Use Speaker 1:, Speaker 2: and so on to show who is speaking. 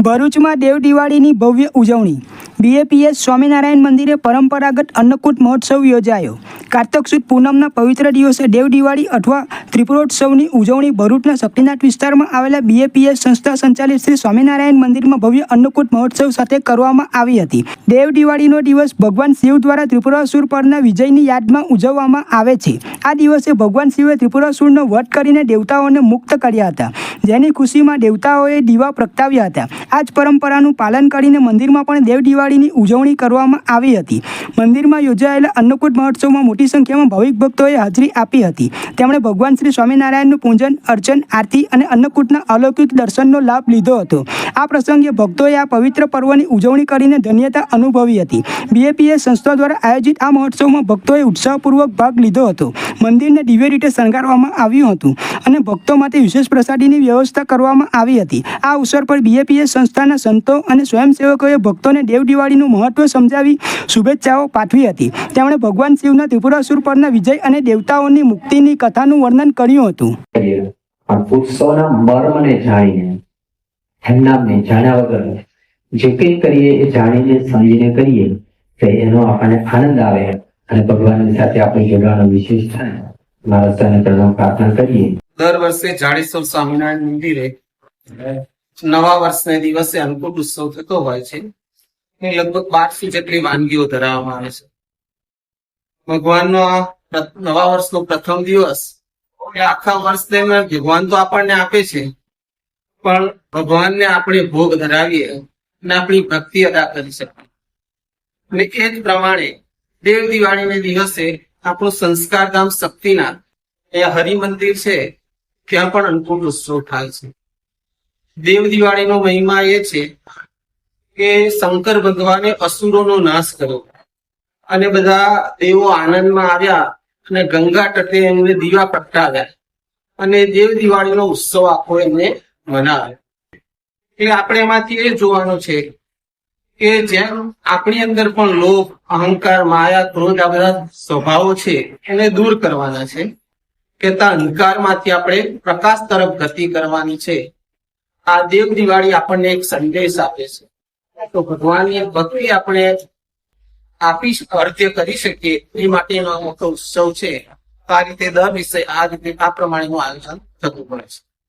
Speaker 1: ભરૂચમાં દેવ દિવાળીની ભવ્ય ઉજવણી. બીએપીએસ સ્વામિનારાયણ મંદિરે પરંપરાગત અન્નકૂટ મહોત્સવ યોજાયો. કાર્તક સુદ પૂનમના પવિત્ર દિવસે દેવ દિવાળી અથવા ત્રિપુરોત્સવની ઉજવણી ભરૂચના શક્તિનાથ વિસ્તારમાં આવેલા બીએપીએસ સંસ્થા સંચાલિત શ્રી સ્વામિનારાયણ મંદિરમાં ભવ્ય અન્નકૂટ મહોત્સવ સાથે કરવામાં આવી હતી. દેવ દિવાળીનો દિવસ ભગવાન શિવ દ્વારા ત્રિપુરાસુર પરના વિજયની યાદમાં ઉજવવામાં આવે છે. આ દિવસે ભગવાન શિવે ત્રિપુરાસુરનો વધ કરીને દેવતાઓને મુક્ત કર્યા હતા. જેની ખુશીમાં દેવતાઓએ દીવા પ્રગટાવ્યા હતા. આ જ પરંપરાનું પાલન કરીને મંદિરમાં પણ દેવ દિવાળીની ઉજવણી કરવામાં આવી હતી. મંદિરમાં યોજાયેલા અન્નકૂટ મહોત્સવમાં મોટી સંખ્યામાં ભાવિક ભક્તોએ હાજરી આપી હતી. તેમણે ભગવાન શ્રી સ્વામિનારાયણનું પૂજન, અર્ચન, આરતી અને અન્નકૂટના અલૌકિક દર્શનનો લાભ લીધો હતો. આ પ્રસંગે ભક્તોએ આ પવિત્ર પર્વની ઉજવણી કરીને ધન્યતા અનુભવી હતી. બીએપીએ સંસ્થા દ્વારા આયોજિત આ મહોત્સવમાં ભક્તોએ ઉત્સાહપૂર્વક ભાગ લીધો હતો. મંદિરને દિવ્ય રીતે શણગારવામાં આવ્યું હતું અને ભક્તો માટે વિશેષ પ્રસાદીની વ્યવસ્થા કરવામાં આવી હતી. આ અવસર પર બીએપીએ સંસ્થાના સંતો અને સ્વયંસેવકોએ ભક્તોને દેવ દિવાળીનું મહત્વ સમજાવી શુભેચ્છાઓ પાઠવી હતી. તેમણે ભગવાન શિવના ત્રિપુરાસુર પરના વિજય અને દેવતાઓની મુક્તિની કથાનું વર્ણન કર્યું હતું.
Speaker 2: કરીએ મર્મને જાણીને એમનામને જાણ્યા વગર જે કંઈ કરીએ એ જાણીને સમજીને કરીએ તો એનો આપણને આનંદ આવે અને ભગવાનની સાથે આપણે જોડાણો વિશેષ થાય. મારા સ્થાને પ્રથમ પ્રાર્થના કરીએ.
Speaker 3: દર વર્ષે જાડેશ્વર સ્વામિનારાયણ મંદિરે નવા વર્ષને દિવસે અન્નકૂટ ઉત્સવ થતો હોય છે. લગભગ બારસો જેટલી વાનગીઓ ધરાવવામાં આવે છે. ભગવાનનો આ નવા વર્ષનો પ્રથમ દિવસ એ આખા વર્ષ દરમિયાન ભગવાન તો આપણને આપે છે, પણ ભગવાનને આપણે ભોગ ધરાવીએ અને આપણી ભક્તિ અદા કરી શકીએ. અને એ જ પ્રમાણે દેવ દિવાળીને દિવસે આપણું સંસ્કારધામ શક્તિના એ હરિમંદિર છે, ત્યાં પણ અનુકૂળ ઉત્સવ થાય છે. દેવ દિવાળીનો મહિમા એ છે કે શંકર ભગવાને અસુરોનો નાશ કર્યો. અને બધા દેવો આનંદમાં આવ્યા અને ગંગા તટે એમને દીવા પ્રગટાવ્યા. અને દેવ દિવાળીનો ઉત્સવ આખો એમને મનાવ્યો. એટલે આપણે એમાંથી એ જોવાનું છે કે જેમ આપણી અંદર પણ લોભ, અહંકાર, માયા, ક્રોધ આ બધા સ્વભાવો છે, એને દૂર કરવાના છે. કે ત્યાં અંધકારમાંથી આપણે પ્રકાશ તરફ ગતિ કરવાની છે. આ દેવ દિવાળી આપણને એક સંદેશ આપે છે. તો ભગવાનની ભક્તિ આપણે આપી અર્ધ્ય કરી શકીએ. એ માટેનો મોટો ઉત્સવ છે. આ રીતે દર વિષય આ રીતે આ પ્રમાણેનું આયોજન થતું પડે છે.